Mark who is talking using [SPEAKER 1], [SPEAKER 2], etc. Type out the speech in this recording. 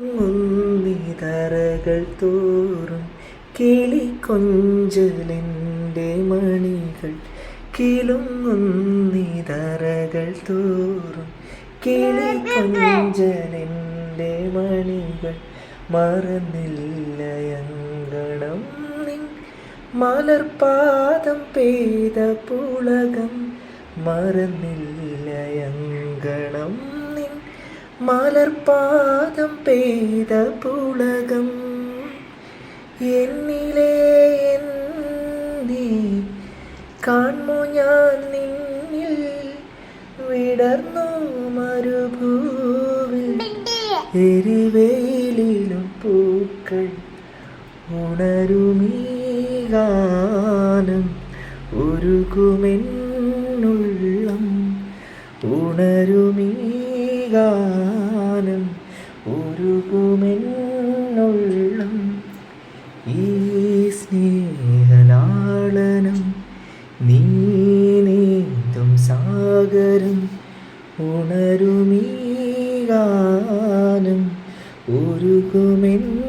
[SPEAKER 1] മുന്നിതറകൾ തോറും കിളിക്കൊഞ്ചലിന്റെ മണികൾ. കിളുങ്ങുന്നിതറകൾ തോറും കിളിക്കൊഞ്ചലിന്റെ മണികൾ. മറന്നില്ലയങ്കണം നിൻ മലർപാദം പെയ്ത പുളകം. മറന്നില്ലയങ്കണം നിൻ മലർപാദം പെയ്ത പുളകം എന്നിലെ കാണോ ഞാൻ നിന്നിൽ വിടർന്നു മരുഭൂവിൽ. എരിവേലിലും പൂക്കൾ ഉണരുമീ ഗാനം ഉരുകുമെന്നുള്ളം ഉണരുമീ ഗാനം ഉരുകുമെന്നുള്ളം ഈ സ്നേഹലാളനം നീ നീന്തും സാഗരം ഉണരുമീ ഗാനം ഉരുകുമെന്നുള്ളം